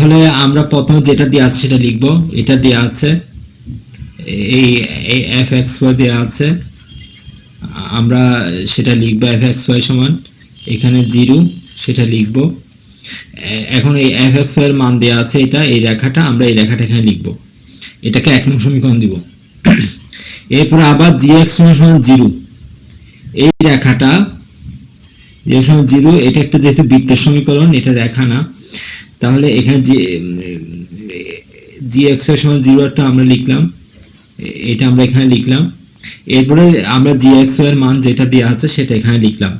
তাহলে আমরা প্রথমে যেটা দেওয়া আছে সেটা লিখব। এটা দেওয়া আছে, এই এফ এক্স ওয়াই দেওয়া আছে। আমরা সেটা লিখব এফ এক্স ওয়াই সমান, এখানে জিরো, সেটা লিখব। এখন এই এফ এক্স ওয়াই এর মান দেওয়া আছে এটা, এই রেখাটা, আমরা এই রেখাটা এখানে লিখব। এটাকে এক নং সমীকরণ দিব। এরপরে আবার জি এক্স সমান সমান জিরো। এই রেখাটা যে সমান জিরো, এটা একটা যেহেতু বৃত্তের সমীকরণ, এটা রেখা না। তাহলে এখানে জি জি এক্সের সমান জিরো একটা আমরা লিখলাম। এটা আমরা এখানে লিখলাম। এরপরে আমরা জি এক্সের মান যেটা দেওয়া আছে সেটা এখানে লিখলাম।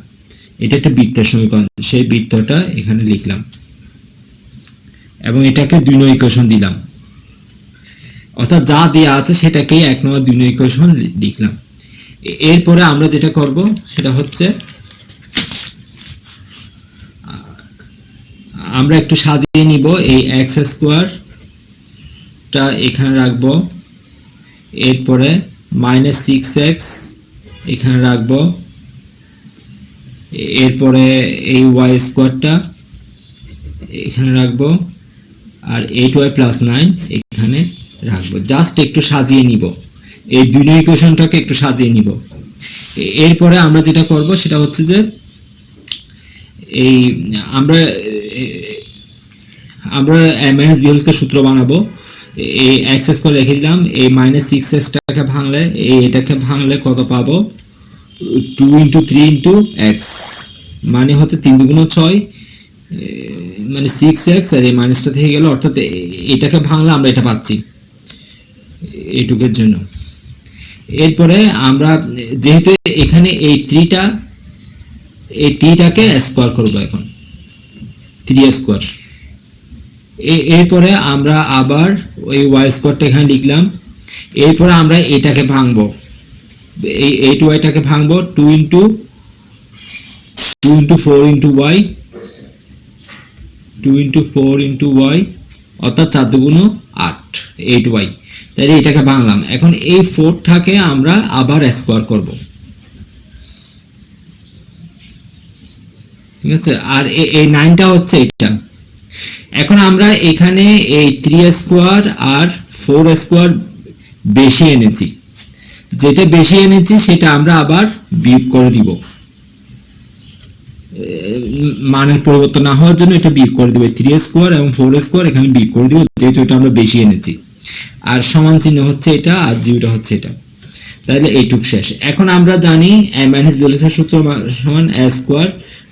এটা একটা বৃত্তের সমীকরণ, সেই বৃত্তটা এখানে লিখলাম। এবং এটাকে দুই নয় ইকুয়েশন দিলাম। অর্থাৎ যা দেওয়া আছে সেটাকেই এক নম্বর দুই নয় ইকুয়েশন লিখলাম। এরপরে আমরা যেটা করব, সেটা হচ্ছে আমরা একটু সাজিয়ে নিব। এই এক্স স্কোয়ারটা এখানে রাখব। এরপরে মাইনাস সিক্স এক্স এখানে রাখব। এরপরে এই ওয়াই স্কোয়ারটা এখানে রাখব। আর এইট ওয়াই প্লাস নাইন এখানে রাখব। জাস্ট একটু সাজিয়ে নিব। এই দুই ইকুয়েশনটাকে একটু সাজিয়ে নিব। এরপরে আমরা যেটা করব সেটা হচ্ছে যে এই, আমরা আমরা মাইনাস বিহলসকে সূত্র বানাবো। এই এক্স স্কোয়ার রেখে দিলাম। এই মাইনাস সিক্স এক্সটাকে ভাঙলে, এই এটাকে ভাঙলে কত পাবো? Two into three into X মানে হচ্ছে তিন দুগুণ ছয়। মানে সিক্স এক্স আর এই মাইনাসটা থেকে গেল, অর্থাৎ এটাকে ভাঙলে আমরা এটা পাচ্ছি। এইটুকের জন্য। এরপরে আমরা, যেহেতু এখানে এই থ্রিটা এই থ্রিটাকে স্কোয়ার করব এখন। থ্রি স্কোয়ার এরপরে আমরা আবার ওই ওয়াই স্কোয়ারটা এখানে লিখলাম। এরপরে আমরা এটাকে ভাঙবো। এই এইট ওয়াইটাকে ভাঙবো two into two into four into Y two into four into Y অর্থাৎ চার দুগুণ আট এইট ওয়াই তাহলে এটাকে ভাঙলাম। এখন এই ফোরটাকে আমরা আবার স্কোয়ার করব। ঠিক আছে? আর এই নাইনটা হচ্ছে এটা এখন আমরা এখানে এই থ্রি স্কোয়ার আর ফোর স্কোয়ার বেশি এনেছি। যেটা বেশি এনেছি সেটা আমরা আবার বিয়োগ করে দিব। মানের পরিবর্তন না হওয়ার জন্য এটা বিয়োগ করে দিব। থ্রি স্কোয়ার এবং ফোর স্কোয়ার এখানে বিয়োগ করে দিব, যেহেতু এটা আমরা বেশি এনেছি। আর সমান চিহ্ন হচ্ছে এটা আর জিওটা হচ্ছে এটা। তাহলে এইটুক শেষ। এখন আমরা জানি, এ মাইনাস বি সূত্র সমান A square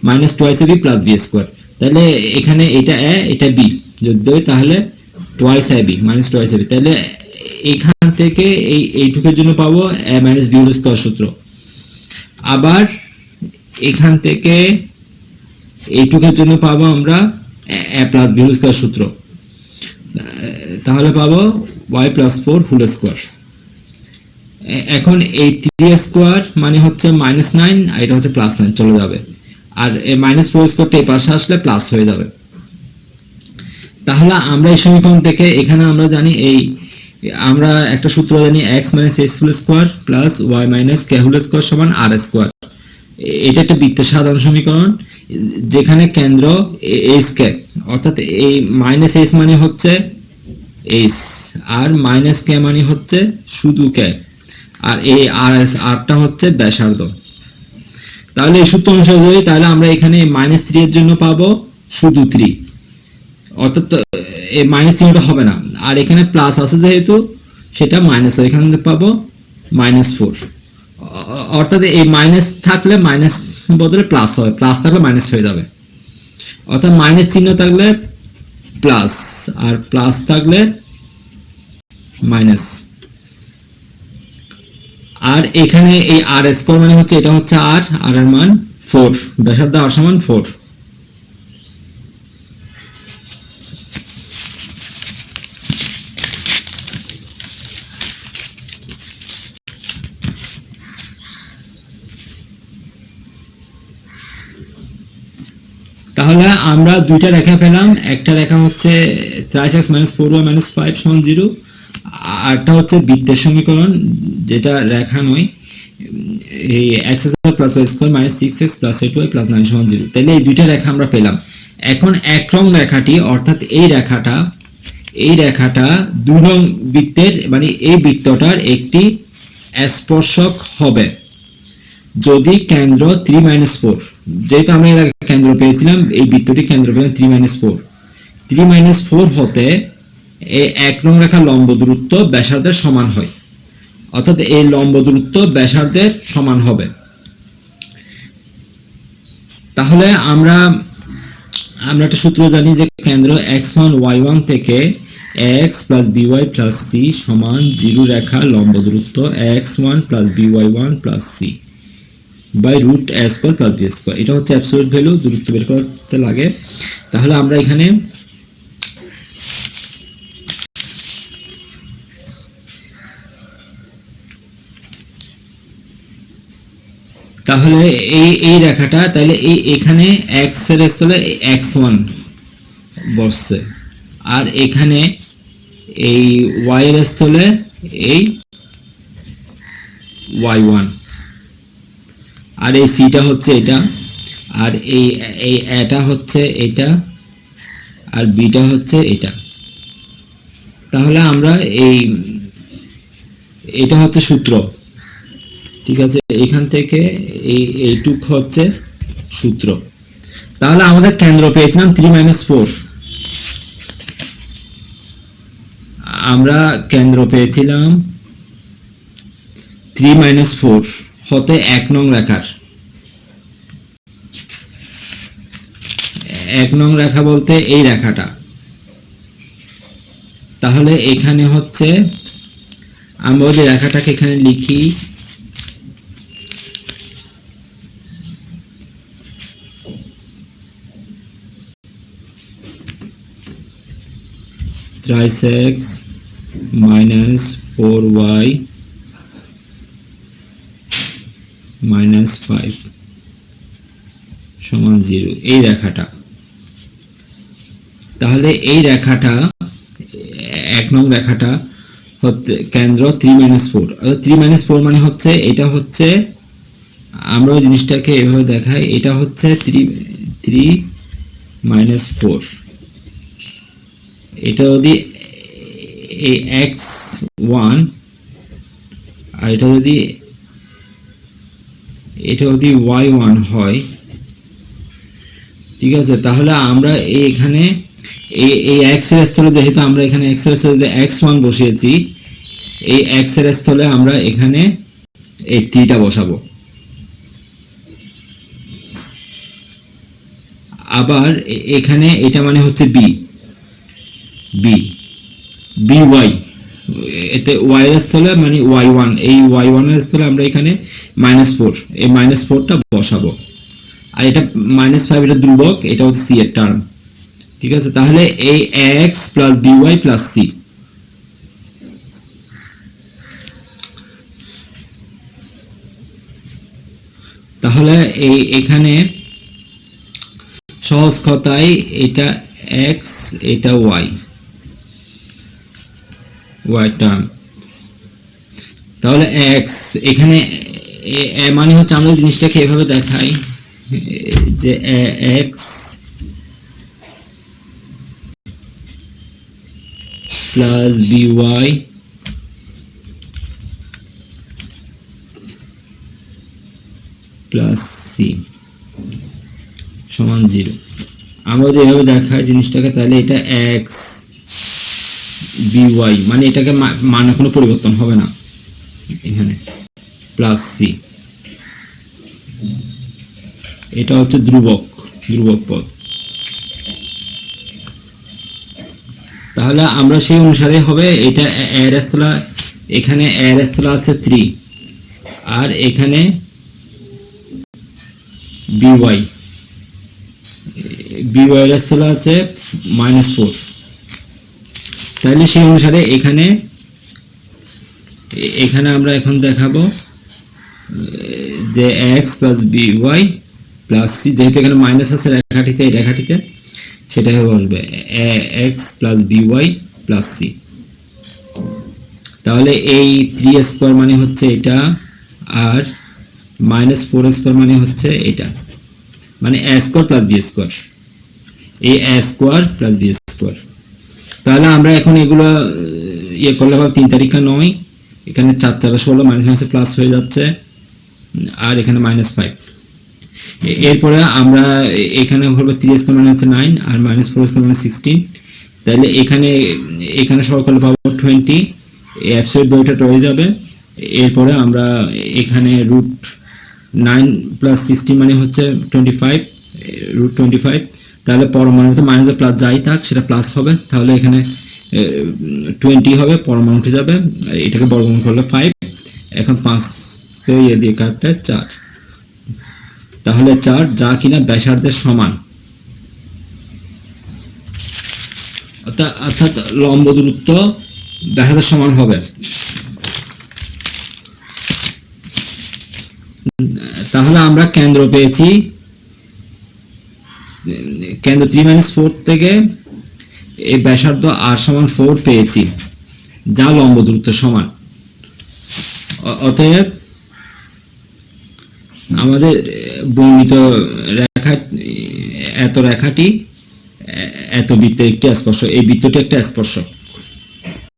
minus twice A B plus B square তাহলে এখানে এটা এ, এটা বি। যদি দেয় তাহলে twice A B, minus twice A B. তাহলে এখান থেকে এই, এইটুকের জন্য পাবো A minus B whole square সূত্র। আবার এখান থেকে এইটুকের জন্য পাবো আমরা A plus B whole square সূত্র। তাহলে পাবো Y plus four whole square এখন এই থ্রি স্কোয়ার মানে হচ্ছে মাইনাস নাইন আর এটা হচ্ছে প্লাস নাইন চলে যাবে। আর মাইনাস ফোর স্কোয়ারটা এই পাশে আসলে প্লাস হয়ে যাবে। তাহলে আমরা এই সমীকরণ থেকে এখানে আমরা জানি এই, আমরা একটা সূত্র জানি X minus X whole square plus Y minus K whole square সমান আর স্কোয়ার এটা একটা বৃত্তের সাধারণ সমীকরণ, যেখানে কেন্দ্র এইচ কে অর্থাৎ এই মাইনাস এইচ মানে হচ্ছে এইচ আর মাইনাস কে মানে হচ্ছে শুধু কে আর এই আর এস আরটা হচ্ছে ব্যাসার্ধ। তাহলে এই সূত্র অনুসারে তাহলে আমরা এখানে মাইনাস থ্রি এর জন্য পাবো শুধু থ্রি অর্থাৎ এই মাইনাস চিহ্নটা হবে না। আর এখানে প্লাস আছে যেহেতু, সেটা মাইনাস এখানে পাবো মাইনাস ফোর অর্থাৎ এই মাইনাস থাকলে মাইনাস বদলে প্লাস হয়। প্লাস থাকলে মাইনাস হয়ে যাবে। অর্থাৎ মাইনাস চিহ্ন থাকলে প্লাস আর প্লাস থাকলে মাইনাস আর এখানে এই আর স্কোয়ার মানে হচ্ছে এটা হচ্ছে আর আর এর মান ফোর ব্যাসার্ধ আর সমান ফোর তাহলে আমরা দুইটা রেখা পেলাম, একটা রেখা হচ্ছে thrice X minus four Y minus five সমান জিরো আরটা হচ্ছে বৃত্তের সমীকরণ, যেটা রেখা নয়, এই X square plus Y square minus six X plus eight Y plus nine সমান জিরো তাহলে এই দুইটা রেখা আমরা পেলাম। এখন এক রং রেখাটি, অর্থাৎ এই রেখাটা এই রেখাটা দু রং বৃত্তের মানে এই বৃত্তটার একটি স্পর্শক হবে। যদি কেন্দ্র থ্রি মাইনাস ফোর যেহেতু আমরা এর আগে কেন্দ্র পেয়েছিলাম, এই বৃত্তটি কেন্দ্র পেয়েছিলাম three minus four three minus four হতে এই এক নং রেখা লম্ব দূরত্ব ব্যাসার্ধের সমান হয়। অর্থাৎ এই লম্ব দূরত্ব ব্যাসার্ধের সমান হবে। তাহলে আমরা আমরা একটা সূত্র জানি যে কেন্দ্র এক্স ওয়ান, ওয়াই ওয়ান থেকে X plus B Y plus C সমান জিরো রেখা লম্ব দূরত্ব X one plus B Y one plus C by root A square plus B square. এটা হচ্ছে অ্যাবসোলিউট ভ্যালু, দূরত্ব বের করতে লাগে। তাহলে আমরা এখানে তাহলে এই এই রেখাটা, তাহলে এই এখানে এক্সের স্থলে এক্স ওয়ান বসছে। আর এখানে এই ওয়াই এর স্থলে এই ওয়াই ওয়ান আর এই সিটা হচ্ছে এটা, আর এই এই এটা হচ্ছে এটা, আর বিটা হচ্ছে এটা। তাহলে আমরা এই, এটা হচ্ছে সূত্র। ঠিক আছে? এখান থেকে এই, এইটুক হচ্ছে সূত্র। তাহলে আমাদের কেন্দ্র পেয়েছিলাম থ্রি মাইনাস ফোর আমরা কেন্দ্র পেয়েছিলাম থ্রি মাইনাস ফোর হতে এক নং রেখার। এক নং রেখা বলতে এই রেখাটা। তাহলে এখানে হচ্ছে, আমরা ওই রেখাটাকে এখানে লিখি thrice x minus 4y minus 5 সমান জিরো এই রেখাটা। তাহলে এই রেখাটা, এক নং রেখাটা হচ্ছে কেন্দ্র three minus four three minus four মানে হচ্ছে, এটা হচ্ছে, আমরা ওই জিনিসটাকে এভাবে দেখাই, এটা হচ্ছে থ্রি থ্রি মাইনাস ফোর এটা যদি এক্স ওয়ান আর এটা যদি এটা যদি ওয়াই ওয়ান হয়, ঠিক আছে? তাহলে আমরা এখানে এই এই এক্সের স্থলে যেহেতু আমরা এখানে এক্সের স্থলে এক্স ওয়ান বসিয়েছি, এই এক্সের স্থলে আমরা এখানে এই থ্রিটা বসাবো। আবার এখানে এটা মানে হচ্ছে বি বি বি ওয়াই এতে ওয়াই এর স্থলে মানে ওয়াই ওয়ান এই ওয়াই ওয়ানের স্থলে আমরা এখানে মাইনাস ফোর এই মাইনাস ফোরটা বসাবো। আর এটা মাইনাস ফাইভ এটা ধ্রুবক, এটা হচ্ছে সি এর টার্ম ঠিক আছে? তাহলে এই X plus B Y plus C তাহলে এই এখানে সহজ কথায় এটা এক্স এটা ওয়াই ওয়াই টার্ম তাহলে এক্স এখানে মানে হচ্ছে আমরা জিনিসটাকে এভাবে দেখাই, যে X plus B Y plus C সমান জিরো আমরা যদি এভাবে দেখাই জিনিসটাকে, তাহলে এটা এক্স বিওয়াই মানে এটাকে মানে কোনো পরিবর্তন হবে না। এখানে প্লাস সি এটা হচ্ছে ধ্রুবক ধ্রুবক পদ। তাহলে আমরা সেই অনুসারে হবে, এটা এর স্থলা, এখানে এর স্থলা আছে থ্রি আর এখানে বিওয়াই বিওয়াই স্থলা আছে মাইনাস ফোর তাহলে সেই অনুসারে এখানে এখানে আমরা এখন দেখাবো, যে X plus B Y plus C যেহেতু এখানে মাইনাস আছে রেখাটিতে, এই রেখাটিতে, সেটা হয়ে বসবে X plus B Y plus C তাহলে এই থ্রি স্কোয়ার মানে হচ্ছে এটা, আর মাইনাস ফোর স্কোয়ার মানে হচ্ছে এটা। মানে A square plus B square A square plus B square তাহলে আমরা এখন এগুলো ইয়ে করলে পাবো তিন তারিখা নয়। এখানে চার চারা ষোলো মাইনাস মাইনাসে প্লাস হয়ে যাচ্ছে, আর এখানে মাইনাস ফাইভ এরপরে আমরা এখানে হলো থ্রি স্কোয়ার মানে হচ্ছে নাইন আর মাইনাস ফোর স্কোয়ার মানে সিক্সটিন তাহলে এখানে এখানে সব করলে পাবো টোয়েন্টি অ্যাবসোলিউট বইটা রয়ে যাবে। এরপরে আমরা এখানে রুট নাইন প্লাস সিক্সটি মানে হচ্ছে twenty five root twenty five তাহলে পরমাণু তো মাইনাসে প্লাস যাই থাক, সেটা প্লাস হবে। তাহলে এখানে টোয়েন্টি হবে পরমাণুটি যাবে। এটাকে বর্গমূল করলে ফাইভ এখন পাঁচ ইয়ে দিয়ে কাটতে চার। তাহলে চার যা কিনা ব্যাসার্ধের সমান। অর্থাৎ অর্থাৎ লম্ব দূরত্ব ব্যাসার্ধের সমান হবে। তাহলে আমরা কেন্দ্র পেয়েছি কেন্দ্র থ্রি মাইনাস ফোর থেকে এই ব্যাসার্ধ আর সমান ফোর পেয়েছি, যা লম্ব দূরত্ব সমান। অতএব আমাদের বর্ণিত রেখা, এত রেখাটি এত বৃত্তের একটি স্পর্শ, এই বৃত্তটি একটা স্পর্শ।